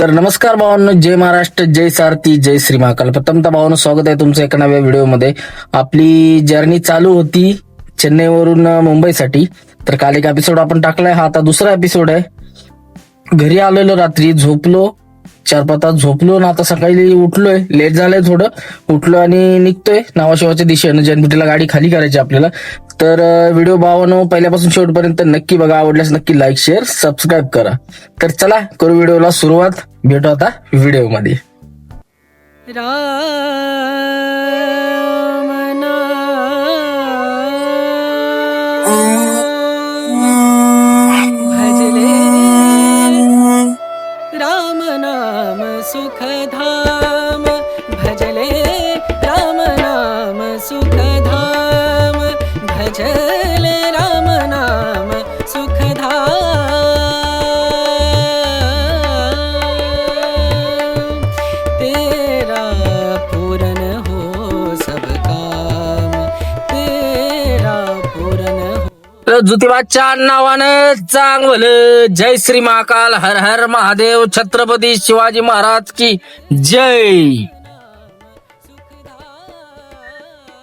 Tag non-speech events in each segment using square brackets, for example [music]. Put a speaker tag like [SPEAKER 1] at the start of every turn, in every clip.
[SPEAKER 1] तर नमस्कार भावांनो जय महाराष्ट्र जय सारथी जय श्री महाकाल. प्रथमतः भावांनो स्वागत आहे तुमचं एका नव्या व्हिडिओमध्ये. आपली जर्नी चालू होती चेन्नईवरून मुंबईसाठी. तर काल एक एपिसोड आपण टाकलाय हा आता दुसरा एपिसोड आहे. घरी आलेलो रात्री झोपलो चार पाच तास झोपलो ना आता सकाळी उठलोय. लेट झालंय थोडं. उठलो आणि निघतोय. नावाशिवाच्या दिशेनं जनपिटीला गाडी खाली करायची आपल्याला. तर व्हिडिओ भावानो पहिल्यापासून शेवटपर्यंत नक्की बघा. आवडल्यास नक्की लाईक शेअर सबस्क्राईब करा. तर चला करू व्हिडिओला सुरुवात. भेटू आता व्हिडिओमध्ये सुखधा। ज्योतिबाच्या नावानं चांगलं. जय श्री महाकाल हर हर महादेव छत्रपती शिवाजी महाराज की जय.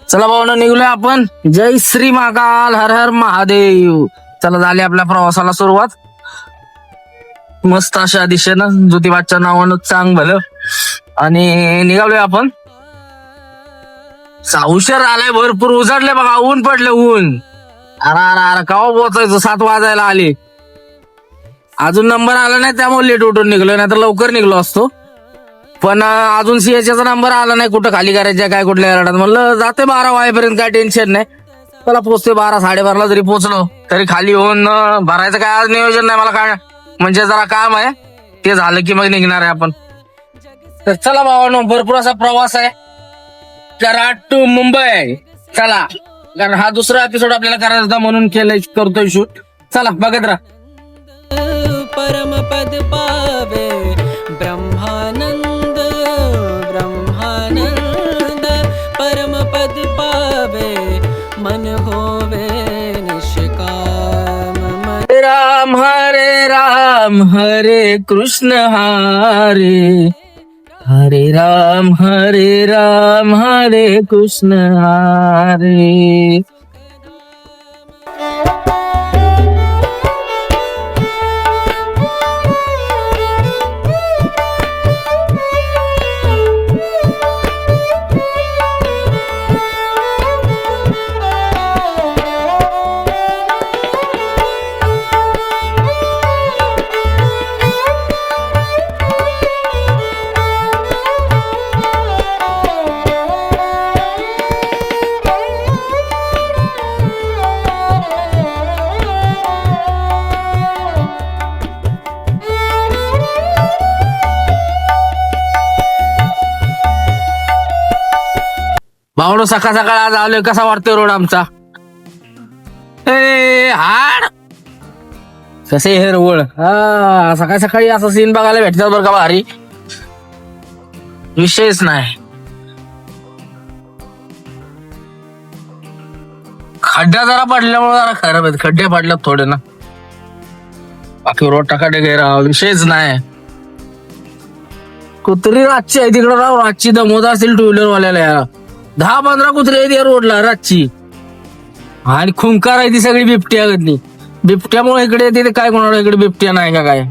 [SPEAKER 1] चला भाऊ निघलोय आपण. जय श्री महाकाल हर हर महादेव. चला झाली आपल्या प्रवासाला सुरुवात. मस्त अशा दिशेनं ज्योतिबाच्या नावानं चांग भलं आणि निघालोय आपण. उशीर आलाय भरपूर. उजाडले बघा ऊन पडले ऊन. अरे अरे अरे कवा पोचायचं सात वाजायला आले. अजून नंबर आला नाही त्यामुळे लेट उठून निघलो नाही तर लवकर निघलो असतो. पण अं, अजून सीएचचा नंबर आला नाही कुठं खाली करायचं काय कुठल्या रडात. म्हणलं जाते बारा वाजेपर्यंत काय टेन्शन नाही. मला पोचते बारा साडेबाराला जरी पोचलो तरी खाली होऊन अं, भरायचं काय आज नियोजन नाही मला काय म्हणजे जरा काम आहे. ते झालं की मग निघणार आहे आपण. तर चला भावानो भरपूर असा प्रवास आहे. कराड टू मुंबई. चला. कारण हा दुसरा एपिसोड आपल्याला करायचा होता म्हणून केलंय करतोय शूट चला बघत राहा.
[SPEAKER 2] परम पद पावे ब्रह्मानंद ब्रह्मानंद. परम पद पावे मन होवे निष्काम मन
[SPEAKER 1] राम हरे राम हरे कृष्ण हरे. हरे राम हरे राम हरे कृष्ण हरे। सकाळ सकाळ आज आलोय. कसा वाटतोय रोड आमचा? ए हाड! कसे हे रोड? हा सकाळी सकाळी असा सीन बघायला भेटतात बरं का भारी. विषयच नाही. खड्डा जरा पडल्यामुळे जरा खराब आहेत. खड्डे पडल्यात थोडे ना. बाकी रोड टाकाडे राव विषयच नाही. कुत्री रातची आहे. तिकडे राव रातची दमोद असेल टू व्हीलर वाल्याला यार. दहा पंधरा कुत्रे आहेत या रोडला रातची. आणि खुंकार आहे ती सगळी बिबट्या गदली. बिबट्यामुळे इकडे येते काय कोणाला इकडे बिबट्या नाही का काय?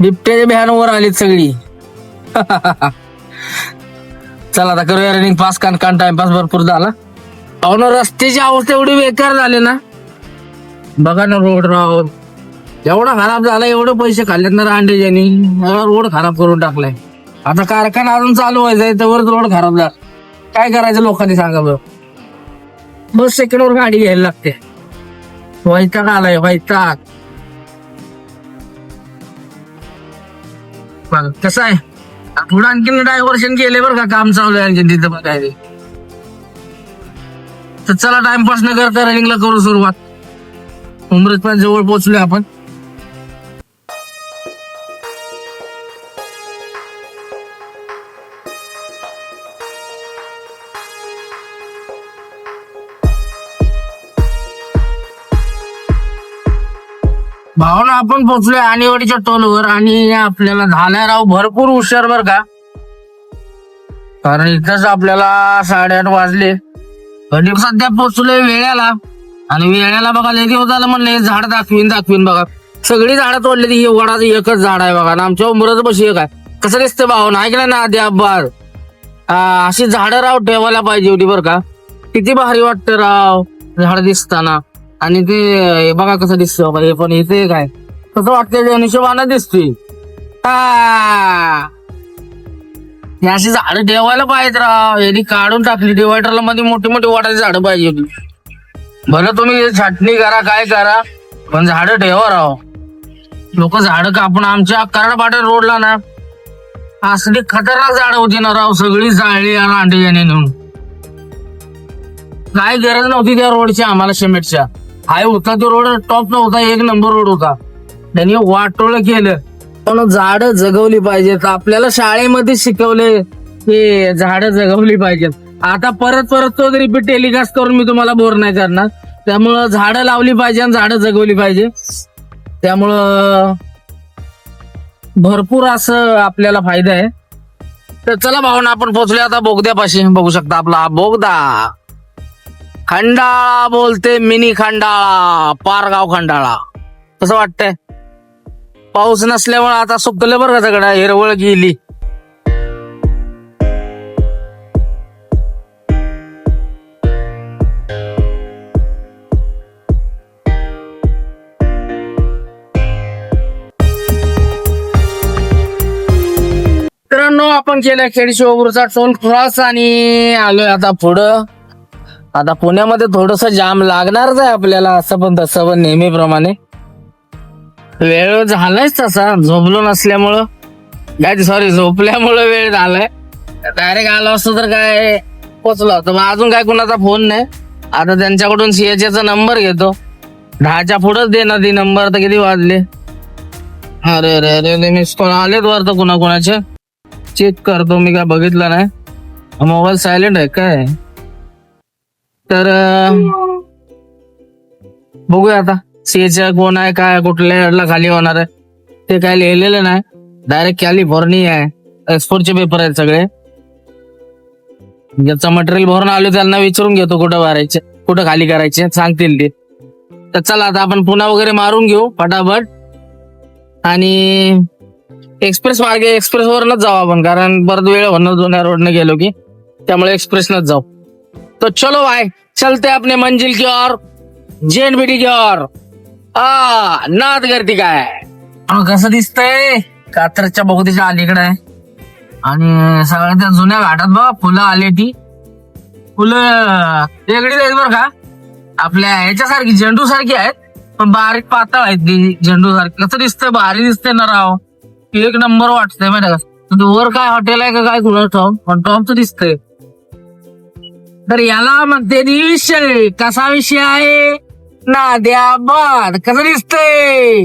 [SPEAKER 1] बिबट्याच्या भ्यानवर आलीत सगळी. [laughs] चला आता करूया रनिंग पास कान कान टाइमपास भरपूर झाला. अहो ना रस्त्याची अवस्था एवढी बेकार झाली ना. बघा ना रोड राव. एवढा खराब झाला एवढे पैसे खाल्लेत ना रांडेजानी. रोड खराब करून टाकलाय. आता कारखाना अजून चालू व्हायचा त्यावर रोड खराब झाला. काय करायचं लोकांनी सांगा बरं. बस सेकंडवर गाडी घ्यायला लागते. वैताग आलाय वैताग. बघ, कसं आहे? पुढे आणखीन डायव्हर्शन केले बरं का काम चालू आहे आणखीन तिथं पण काय ते. तर चला टाइमपास न करता रनिंगला करू सुरुवात. उमरत पण जवळ पोहोचलोय आपण. भावना आपण पोचलोय आणीवडीच्या टोलवर आणि आपल्याला झालाय राव भरपूर हुशार बर का? कारण इथंच आपल्याला साडेआठ वाजले. आणि सध्या पोचलोय वेळेला आणि वेळेला बघा लय दिवस झालं म्हणलं हे झाड दाखवीन दाखवीन बघा. सगळी झाडं तोडली ती वडाचं एकच झाड आहे बघा. आणि आमच्या उमरच बशी एक आहे. कसं दिसतं भावना? ऐकलं ना आधी अब्बार अशी झाडं राव ठेवायला पाहिजे होती बरं का? किती भारी वाटतं राव झाड दिसताना. आणि ते हे बघा कसं दिसतो हे पण इथे काय? कसं वाटतंय ते हिशोबानं दिसतोय. हे. अशी झाडं ठेवायला पाहिजेत राव. यांनी काढून टाकली. डिवायडरला मध्ये मोठी मोठी वाटायची झाडं पाहिजे होती. बरं तुम्ही छाटणी करा काय करा. पण झाडं ठेवा राव. लोक झाडं कापून आमच्या कराडपाट्या रोडला ना. असली खतरनाक झाडं होती ना राव सगळी जाळली आणि अंडे याने नेऊन. काय गरज नव्हती त्या रोडची आम्हाला सिमेंटच्या. हाय होता तो रोड टॉप नव्हता एक नंबर रोड होता. त्यांनी वाटोळ केलं. पण झाडं जगवली पाहिजेत. आपल्याला शाळेमध्ये शिकवले की झाड जगवली पाहिजेत. आता परत परत तो रिपीट टेलिकास्ट करून मी तुम्हाला बोर नाही करणार. त्यामुळं झाडं लावली पाहिजे आणि झाडं जगवली पाहिजे. त्यामुळं भरपूर असं आपल्याला फायदा आहे. तर चला भावना आपण पोहोचले आता बोगद्यापाशी. बघू शकता आपला बोगदा. खंडाळा बोलते मिनी खंडाळा पारगाव खंडाळा. कसं वाटतंय? पाऊस नसल्यामुळे आता सुकलं बरं का सगळं हिरवळ गेली. मित्रांनो आपण केलं खेड शिवपूरचा टोल क्रॉस आणि आलोय आता पुढं. आता पुण्यामध्ये थोडस जाम लागणारच आहे आपल्याला असं पण तसं पण नेहमीप्रमाणे. वेळ झालायच तसा झोपलो नसल्यामुळं. काय सॉरी झोपल्यामुळं वेळ झालाय. डायरेक्ट आलो असतो तर काय पोचलो तर मग अजून काय कुणाचा फोन नाही. आता त्यांच्याकडून सीएचचा नंबर घेतो. दहाच्या पुढंच दे ना ती नंबर तर किती वाजले? अरे अरे अरे मिस कॉल आलेत वर तर कुणाचे चेक करतो मी काय बघितलं नाही. मोबाईल सायलेंट आहे काय? तर बघूया आता. सीएच कोण आहे काय कुठल्या खाली होणार आहे. ते काय लिहिलेलं नाही. डायरेक्ट कॅलिफोर्निया आहे. एक्सपोर्टचे पेपर आहेत सगळे. ज्याचं मटेरियल भरून आलो त्यांना विचारून घेतो कुठं भरायचे कुठं खाली करायचे सांगतील ते. तर चला आता आपण पुन्हा वगैरे मारून घेऊ फटाफट. आणि एक्सप्रेस मार्गे एक्सप्रेस वरनच जाऊ आपण कारण परत वेळ होणार जुन्या रोडने गेलो की त्यामुळे एक्सप्रेसनच जाऊ. तो चलो भाई चलते अपने मंजिल की ओर जेन बीडी की ओर। आ नाद गर्दी काय अहो, कसं दिसतंय? कात्रच्या बोगदीच्या अलीकडे आहे आणि सगळ्या त्या जुन्या घाटात बघा फुलं आली ती. फुलं वेगळीच आहेत बरं का? आपल्या ह्याच्यासारखी झेंडू सारखी आहेत पण बारीक पातळ आहेत ती झेंडू सारखी कसं दिसतंय? भारी दिसतंय ना राव. एक नंबर वाटतंय माहिती का? तर वर काय हॉटेल आहे का काय कुणा टॉप पण टॉपचं दिसतंय. तर याला म्हणते विषय कसा विषय आहे? नाद्या बाद. कसं दिसतंय?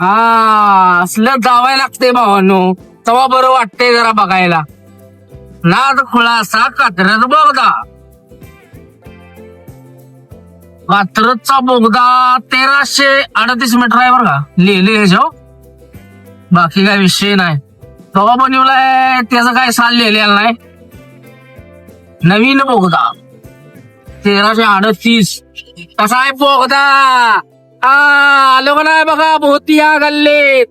[SPEAKER 1] हा असलं जावाय लागते भावानो. तेव्हा बरं वाटतंय जरा बघायला. नाद खुळासा कात्रच बोगदा. कात्रचा बोगदा तेराशे अडतीस मीटर आहे बरं का? लिहिले ह्याच्यावर बाकी काय विषय नाही. कवा बनवलाय त्याचं काय साल लिहिलेलं नाही. नवीन बोगदा. तेराशे अडतीस. कसा आहे बोगदा? आ आलो का नाही बघा भोवती या गल्लीत.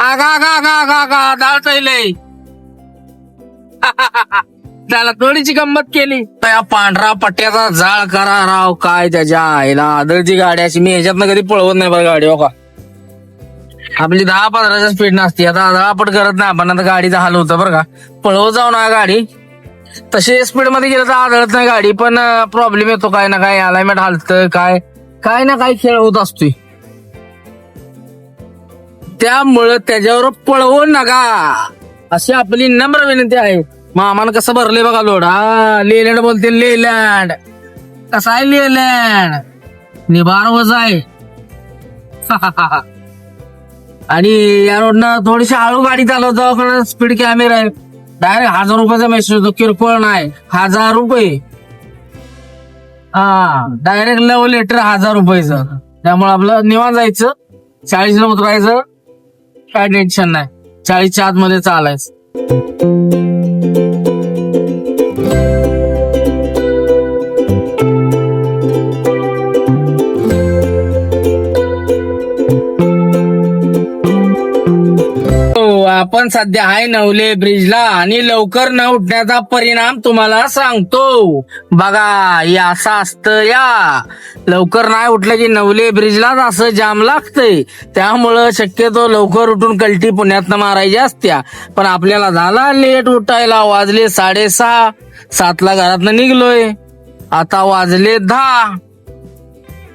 [SPEAKER 1] आगा गा गा गा आगा दाळतय [laughs] त्याला थोडीची गंमत केली. त्या पांढरा पट्ट्याचा जाळ करा राव काय त्याच्या आईला. आदळची गाडी अशी मी ह्याच्यातनं कधी पळवत नाही बरं गाडी हो का? आपली दहा पंधराच्या स्पीड नसते आता दहा पट करत नाही आपण आता गाडीचा हाल होतं बरं का. पळवत जाऊ ना गाडी. तशी स्पीडमध्ये गेलं तर आदळत नाही गाडी पण प्रॉब्लेम येतो काय ना काय अलायमेंट हालत काय काय ना काय खेळ होत असतोय. त्यामुळं त्याच्यावर पळवू नका. अशी आपली नम्र विनंती आहे. मामानं कसं भरले बघा लोड. हा लेलँड बोलते लेलँड कसं आहे लेलँड निबार वजा आहे. [laughs] आणि या रोडनं थोडीशी हळू गाडी चालवतो स्पीड कॅमेरा आहे डायरेक्ट हजार रुपयाचा मेसेज होतो किरकोळ नाही. हजार रुपये. हा डायरेक्ट लव लेटर हजार रुपयाचं. त्यामुळे आपलं निवांत जायचं. चाळीसला उतरायचं. काय टेन्शन नाही. चाळीसच्या आतमध्ये चालायचं. आपण सध्या आहे नवले ब्रिजला आणि लवकर न उठण्याचा परिणाम तुम्हाला सांगतो. बघा या असं असतं या. लवकर नाही उठलं की नवले ब्रिजलाच असं जाम लागतंय. त्यामुळं शक्यतो लवकर उठून कल्टी पुण्यातनं मारायची असत्या. पण आपल्याला झाला लेट उठायला. वाजले साडेसहा. सातला घरातनं निघलोय. आता वाजले दहा.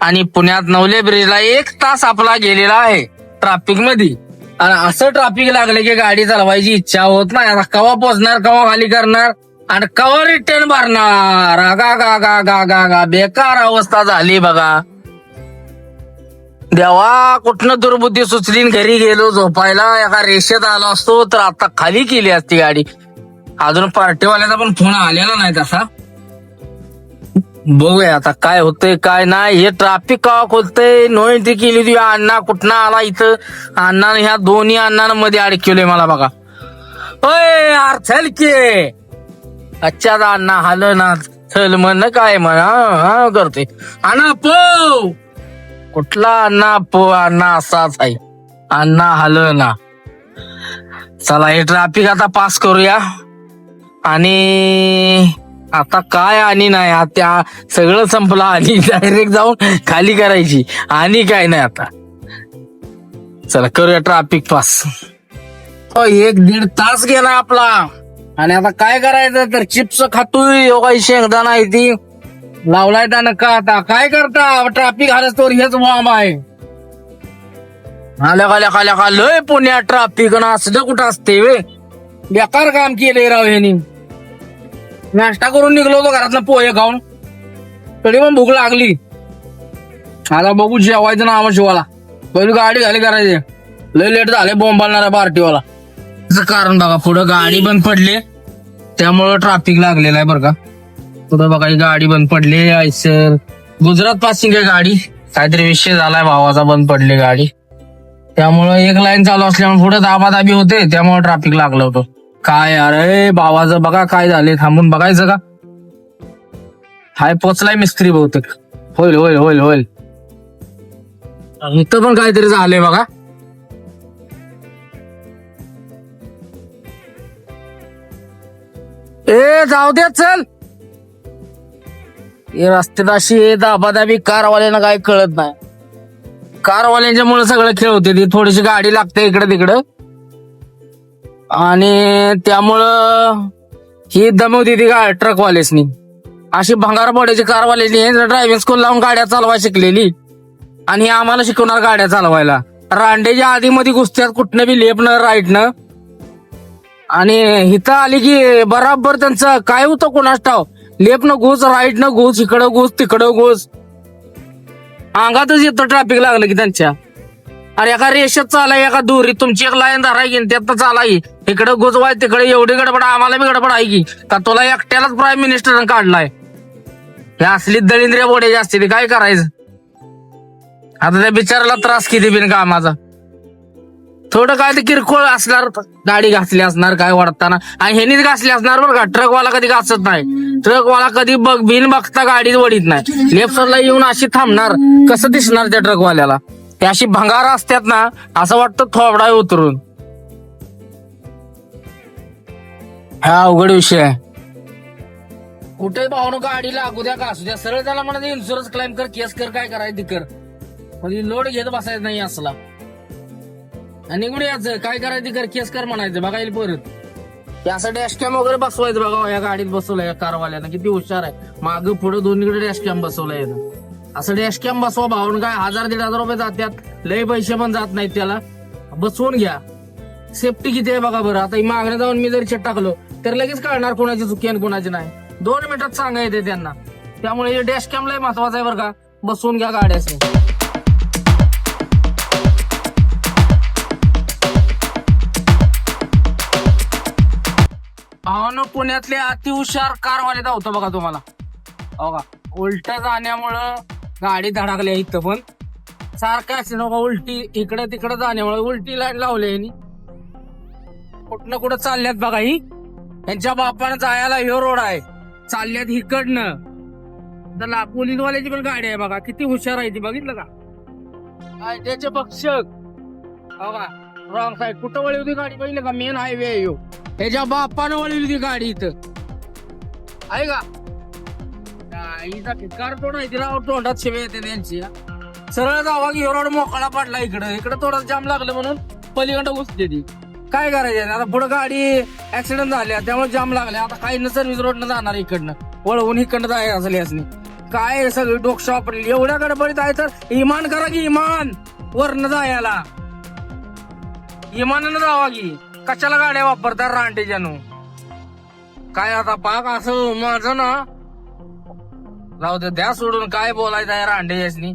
[SPEAKER 1] आणि पुण्यात नवले ब्रिजला एक तास आपला गेलेला आहे ट्रॅफिकमध्ये आणि असं ट्रॅफिक लागलं की गाडी चालवायची इच्छा होत नाही. आता कवा पोचणार कवा खाली करणार? आणि कवा रिटर्न भरणार? गा गा गा गा गा गा बेकार अवस्था झाली बघा. देवा कुठनं दुर्बुद्धी सुचली घरी गेलो झोपायला एका रेषेत आलो असतो तर आता खाली केली असती गाडी. अजून पार्टीवाल्याचा पण फोन आलेला नाही तसा. बघूया आता काय होतंय काय नाही. हे ट्रॅफिक का खोलतंय? नोंद केली होती अण्णा कुठनं आला इथं? अण्णा ह्या दोन्ही अण्णांमध्ये अडकवलंय मला बघा. अय यार चल के. अच्छा अण्णा हाल ना. चल म्हण काय म्हण करते अण्णा पो. कुठला अण्णा पो? अण्णा असाच आहे. अण्णा हाल ना. चला हे ट्रॅफिक आता पास करूया. आणि आता काय आणि नाही आता सगळं संपलं आणि [laughs] डायरेक्ट जाऊन खाली करायची. आणि काय नाही आता. चला करूया ट्राफिक पास हो, एक दीड तास गेला आपला. आणि आता काय करायचं? तर चिप्स खातोय योगाई शेंगदाणा आहे ती. लावलाय त्यानं का आता. काय करता? ट्राफिक हालच हेच वाम आहे. आल्या खाल्या खाल्या खा पुण्यात ट्राफिक ना असलं कुठं असते वे. बेकार काम केलंय राव ह्यानी. नाश्ता करून निघलो होतो घरातला पोहे खाऊन. तरी पण भूक लागली. आता बघू जेवायचं ना आम्हा शिवाला. पहिली गाडी झाली करायची. लय लेट झाले बोंबालणारा पार्टीवाला. कारण बघा पुढं गाडी बंद पडली. त्यामुळं ट्राफिक लागलेलं आहे बरं का. पुढं बघा गाडी बंद पडली. आयसर गुजरात पासिंग आहे गाडी. काहीतरी विषय झालाय भावाचा बंद पडली गाडी. त्यामुळं एक लाईन चालू असल्यामुळे पुढे दाबादाबी होते. त्यामुळे ट्राफिक लागलं होतं. काय अरे भावाचं बघा काय झाले थांबून बघायचं का? हाय पोचलाय मिस्त्री बहुतेक. होईल होईल होईल होईल. इथं पण काहीतरी झालंय बघा. ए जाऊ दे चल. हे रस्त्यात अशी दाबादाबी कारवाल्यांना काय कळत नाही. कारवाल्यांच्या मुळे सगळं खेळ होते. ती थोडीशी गाडी लागते इकडे तिकडं. आणि त्यामुळं ही दमवती ती गा ट्रकवालेसनी अशी भंगार पडायची कारवाल्यानी ड्रायव्हिंग स्कूल लावून गाड्या चालवायला शिकलेली. आणि हे आम्हाला शिकवणार गाड्या चालवायला. रांडेच्या आधीमध्ये कुस्त्यात कुठनं बी लेपनं राईटनं आणि इथं आली की बराबर त्यांचं काय होतं कोणास ठाव? लेपनं घुस राईटनं घुस इकडं घुस तिकडं घुस. अंगातच येतं ट्रॅफिक लागलं की त्यांच्या. अरे एका रेषेत चालाय एका दोरी तुमची एक लाईन धराय की त्यात चालाय. इकडे गुजवाय तिकडे एवढी गडबड आम्हाला बी गडबड आहे की. का तुला एकट्यालाच प्राईम मिनिस्टर काढलाय? हे असली दळिंद्रिय बोडायची असते काय करायचं? आता त्या बिचाराला त्रास किती बिन कामाचा? थोडं काय ते किरकोळ असणार गाडी घासली असणार काय वाढताना. आणि ह्यानीच घासली असणार बरं का? ट्रकवाला कधी घासत नाही. ट्रकवाला कधी बघ बिन बघता गाडीच वडीत नाही. लेफ्ट साईडला येऊन अशी थांबणार. कसं दिसणार त्या ट्रकवाल्याला ते अशी भंगार असतात ना असं वाटतं थोबडा उतरून. हा अवघड विषय आहे. कुठे भावनं गाडी लागू द्या का असू द्या. सरळ त्याला म्हणा इन्शुरन्स क्लेम कर केस कर काय करायचं कर. म्हणजे लोड घेत बसायचं नाही असला. आणि कुठे यायचं काय करायचं कर केस कर म्हणायचं बघायला परत. त्यासाठी डॅशकॅम वगैरे बसवायचं बघा या गाडीत बसवलंय या कारवाल्यानं. किती हुशार आहे. माग पुढे दोन्हीकडे डॅशकॅम बसवलं यानं. असं डॅशकॅम बसवा भाऊन काय हजार दीड हजार रुपये जात्यात. लय पैसे पण जात नाहीत त्याला. बसवून घ्या. सेफ्टी किती आहे बघा बरं. आता मागण्या जाऊन मी जरी चेट टाकलो तर लगेच कळणार कोणाची चुकी आणि कोणाची नाही. दोन मिनिटात सांगा येते त्यांना. त्यामुळे हे डॅशकॅम लय महत्वाचं आहे बरं का. बसवून घ्या गाड्याचे भावानं पुण्यातले अतिहुशार कारवाले धावतो बघा तुम्हाला. हो का उलट जाण्यामुळं गाडी धडकली इथं पण. सारखं असे नको उलटी इकडे तिकडे जाण्यामुळे उलटी लाईन लावली यांनी. कुठनं कुठं चालल्यात बघा ही. यांच्या बापानं जायला हे रोड आहे. चालल्यात इकडनं. त्याला पोलीसवाल्याची पण गाडी आहे बघा. किती हुशार आहे ती बघितलं का? काय त्याचे बक्षक बघा हो रॉंग साईड कुठं वळली होती गाडी? बघितलं का? मेन हायवे आहे ह्यो. त्याच्या बापानं वळली होती गाडी इथं. आहे का? गाईचा भिकार तोड तिला तोंडात शिवे येते त्यांची सरळ जावा की ह्यो रोड मोकळा पडला इकडं. इकडं थोडं जाम लागलं म्हणून पलीकडं घुसते ती. काय करायचं आता पुढे गाडी ऍक्सिडेंट झाल्या त्यामुळे जाम लागल्या आता काही न सर्व्हिस रोडनं जाणार इकडनं. वळवून इकडनं जायचं असेल यासनी काय सगळी डोकशा वापरली? एवढ्या गडबडीत आहे तर इमान करा की इमान. वरनं जायला. इमानानं जावा की. कशाला गाड्या वापरतात रांडेच्यानं काय आता पाक असं माझं ना राहू द्या सोडून काय बोलायचं आहे रांडे यासनी?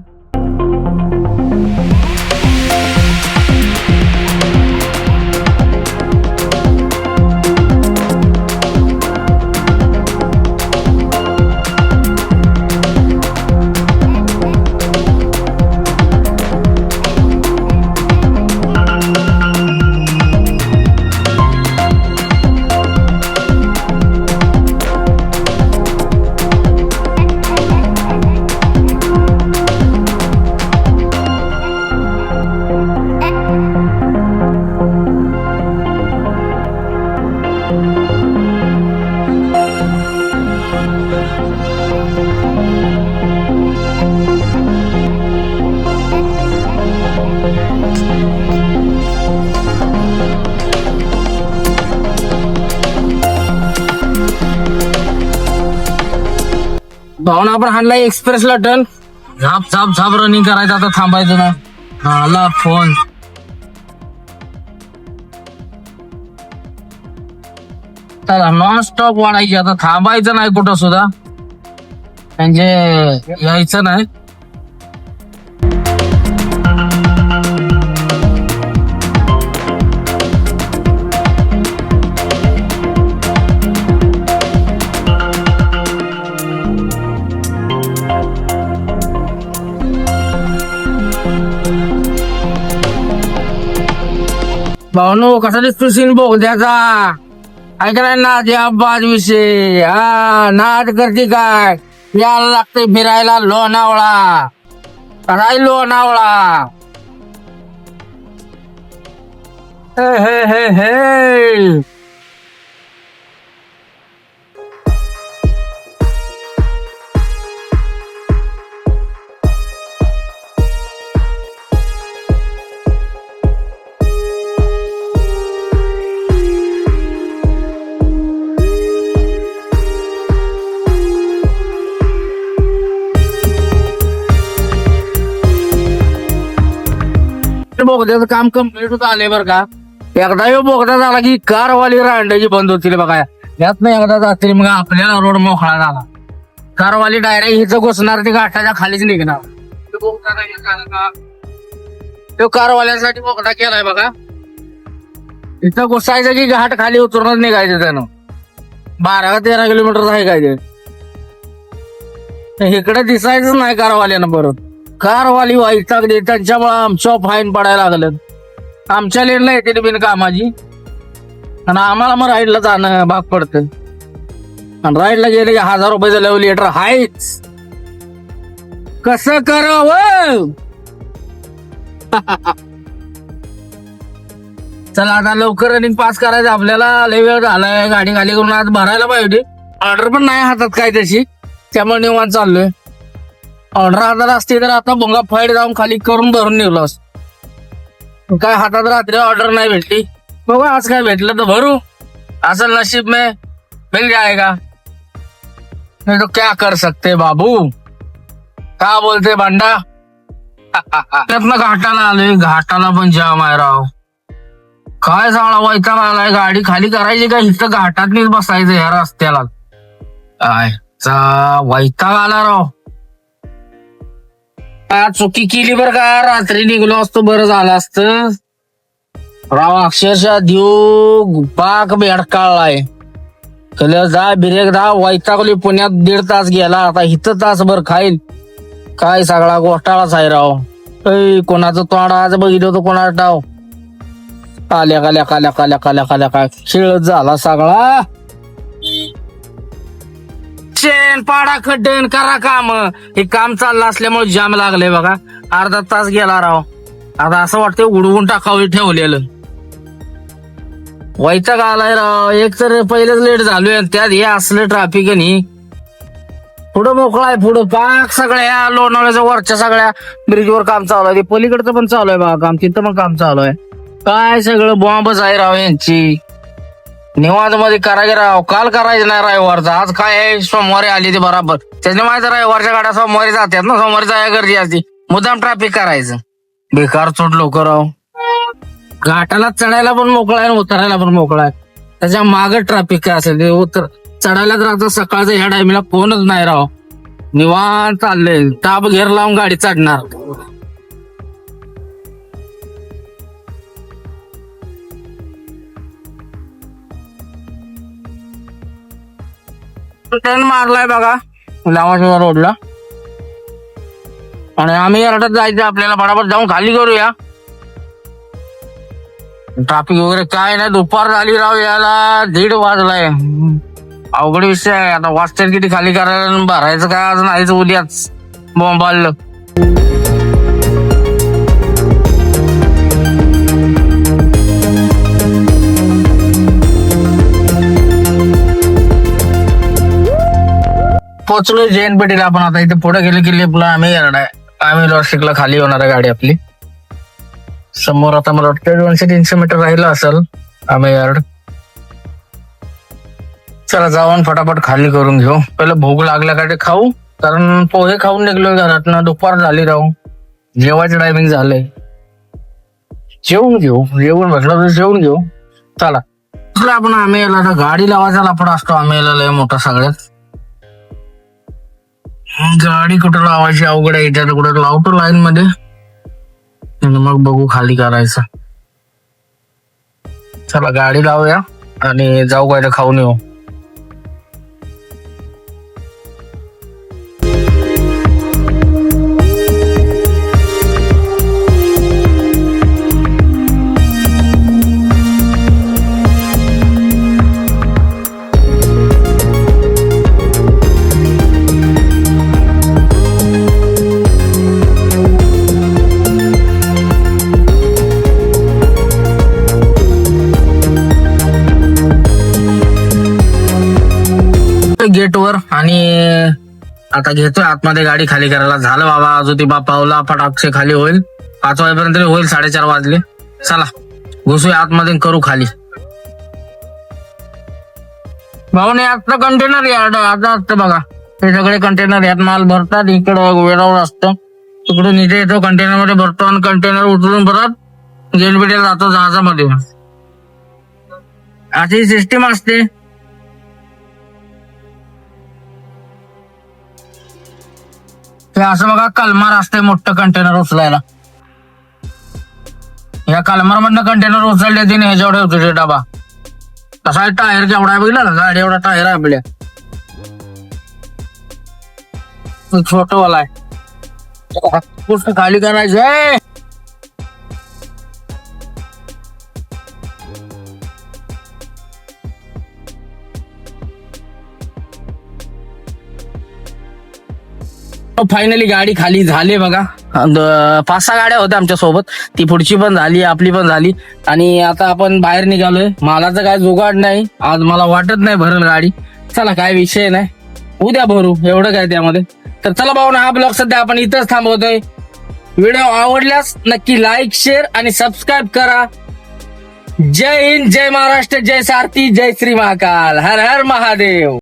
[SPEAKER 1] भावना आपण हाणला एक्सप्रेसला टर्न झाप झाप झाप रनिंग करायचं आता थांबायचं ना. आला फोन चला नॉन स्टॉप वाढायची आता थांबायचं नाही कुठं सुद्धा. म्हणजे यायचं नाही. भावनो कसा दिसतो सीन बोगद्याचा ऐकलाय ना ते अब्बाज विषय. हा नाद करते काय? यायला लागते फिरायला लोणावळा. काय लोणावळा. हे हे हे हे. बोगद्याचं काम कंप्लीट होत आले बरं का? एकदा यो बोगदा झाला की कारवाली रांडाची बंद होतील बघा. यात नाही एकदा जातील मग आपल्याला रोड मोकळा झाला. कारवाली डायरेक्ट हिचं घुसणार ती घाटाच्या खालीच निघणार. तो बोगदा नाही झाला का? तो कारवाल्यासाठी बोगदा केलाय बघा. इथं घुसायचं की घाट खाली उतरूनच निघायचं त्यानं. बारा का तेरा किलोमीटर आहे काय ते? इकडे दिसायचंच नाही कारवाल्यानं परत. कारवाली वैतागली त्यांच्यामुळे आमच्या फाईन पडायला लागलं. आमच्या लेनला येते बिन कामाची आणि आम्हाला मग राईडला जाणं भाग पडतं आणि राईडला गेले की हजार रुपये लेवल लिटर आहेच. कसं करावं? [laughs] चला आता लवकर रनिंग पास करायचं. आपल्याला लय वेळ झालाय. गाडी गाडी करून आज भरायला पाहिजे. ऑर्डर पण नाही हातात काय तशी. त्यामुळे निवांत चाललोय. ऑर्डर हातात असते तर आता भोंगा फाईट जाऊन खाली करून भरून निघलोस. काय हातात रात्री ऑर्डर नाही भेटली? बघा आज काय भेटलं तर भरू. असं नशीब मे मिल जाएगा. नहीं तो क्या कर सकते बाबू? का बोलते भांडा? त्यातनं घाटाला आलोय घाटाला पण जाम आहे राव. काय झाला वैताग आलाय गाडी खाली करायची का? इथं घाटातनीच बसायचं ह्या रस्त्याला. काय चा वैताग आला राव. चुकी केली बरं का रात्री निघलो असतो बरं झालं असतं राव अक्षरशः देव पाक भेडकाळलाय कल जा बिरेक दा वैतागली पुण्यात दीड तास गेला आता इथं तासभर खाईल काय सगळा घोटाळाच आहे राव ऐ कोणाचं तोंड आज बघितलं होतं कोणाला टाव आल्या काल्या काल्या काल्या काल्या काल्या काय खेळ झाला सगळा शेण पाडा खड्डन करा काम हे काम चाललं असल्यामुळे जाम लागले बघा. अर्धा तास गेला राव. आता असं वाटतं उडवून टाकावं ठेवलेलं. वैताग आलाय राव. एक तर पहिलेच लेट झालोय त्यात हे असलं ट्रॅफिक आणि पुढं मोकळाय आहे पुढं पाक सगळ्या लोणावळ्याच्या वरच्या सगळ्या ब्रिजवर काम चालू आहे. ते पलीकडचं पण चालू आहे बघा काम. तिथं पण काम चालू आहे. काय सगळं बॉम्बच आहे राव यांची. निवांत मध्ये करायचे राव. काल करायचं नाही रविवारचा. आज काय आहे? सोमवारी आली ते बराबर. त्याने माहिती रविवारच्या गाड्या सोमवारी जातात ना. सोमवारी जाया गर्दी असते. मुद्दाम ट्रॅफिक करायचं. बेकार चोट लोक राव. घाटाला चढायला पण मोकळा आहे आणि उतरायला पण मोकळा आहे. त्याच्या माग ट्रॅफिक काय असेल. ते उतर चढायला तर आता सकाळचं ह्या टायमिंगला कोणच नाही राव. निवांत चाललंय. ताप घेर लावून गाडी चढणार. टर्न मारलाय बघा. लावाशिवा रोडला. आणि आम्ही रटत जायचं आपल्याला फटाफट जाऊन खाली करूया. ट्राफिक वगैरे काय नाही दुपार झाली राव याला दीड वाजलाय. अवघड विषय आहे. आता वाजता किती खाली करायला भरायचं काय आज नाहीच उद्याच. बोंबाल पोचलो जैन पेटीला. आपण आता इथे पुढे गेले की लिपला आम्ही येणार आम्ही लॉस्टिकला खाली होणार आहे गाडी आपली. समोर आता मला वाटतं दोनशे तीनशे मीटर राहिलं असेल. आम्ही यार्ड चला जाऊन फटाफट खाली करून घेऊ. पहिलं भूक लागल्या का ते खाऊ. कारण पोहे खाऊन निघलो घरातनं. दुपार झाली राहू. जेवायचं टायमिंग झालंय. जेवून घेऊ. जेवण म्हटलं तर जेवून घेऊ. चला. आपण आम्ही याला गाडी लावायचा लपड असतो. आम्ही याला लय मोठा सगळ्यात. गाडी कुठं लावायची अवघड आहे त्याला कुठं लावतो लाईन मध्ये. मग बघू खाली करायचं. चला गाडी लावूया आणि जाऊ काय खाऊन येऊ. गेटवर आणि आता घेतोय. आतमध्ये गाडी खाली करायला. झालं बाबा अजून पावला फटाक्षे खाली होईल. पाच वाजेपर्यंत होईल साडेचार वाजले. चला घुसूया आतमध्ये करू खाली. भाऊ नाही आता कंटेनर यार्ड आता असतं बघा. हे सगळे कंटेनर यात माल भरतात. इकडं वेळावर असतं. तिकडून इथे येतो कंटेनरमध्ये. भरतो आणि कंटेनर उचलून परत गेटबिटेला जातो जहाजामध्ये. अशी सिस्टीम असते. हे असं बघा कलमार असतंय मोठं कंटेनर उचलायला. या कलमार मधनं कंटेनर उचलले तिने ह्याच्यावर होतो ते डबा. कसा टायर केवढा आहे बघितला ना गाडी एवढा टायर आहे आपल्या. छोट वाला आहे. खाली करायची फायनली गाडी खाली झाली बघा. पाच सहा गाड्या होत्या आमच्यासोबत. ती पुढची पण झाली आपली पण झाली. आणि आता आपण बाहेर निघालोय. मालाचं काय जुगाड नाही. आज मला वाटत नाही भरल गाडी. चला काय विषय नाही. उद्या भरू. एवढं काय त्यामध्ये. तर चला भाऊ ना हा ब्लॉग सध्या आपण इथंच थांबवतोय. व्हिडिओ आवडल्यास नक्की लाईक शेअर आणि सबस्क्राईब करा. जय हिंद जय महाराष्ट्र जय सारथी जय श्री महाकाल. हर हर महादेव.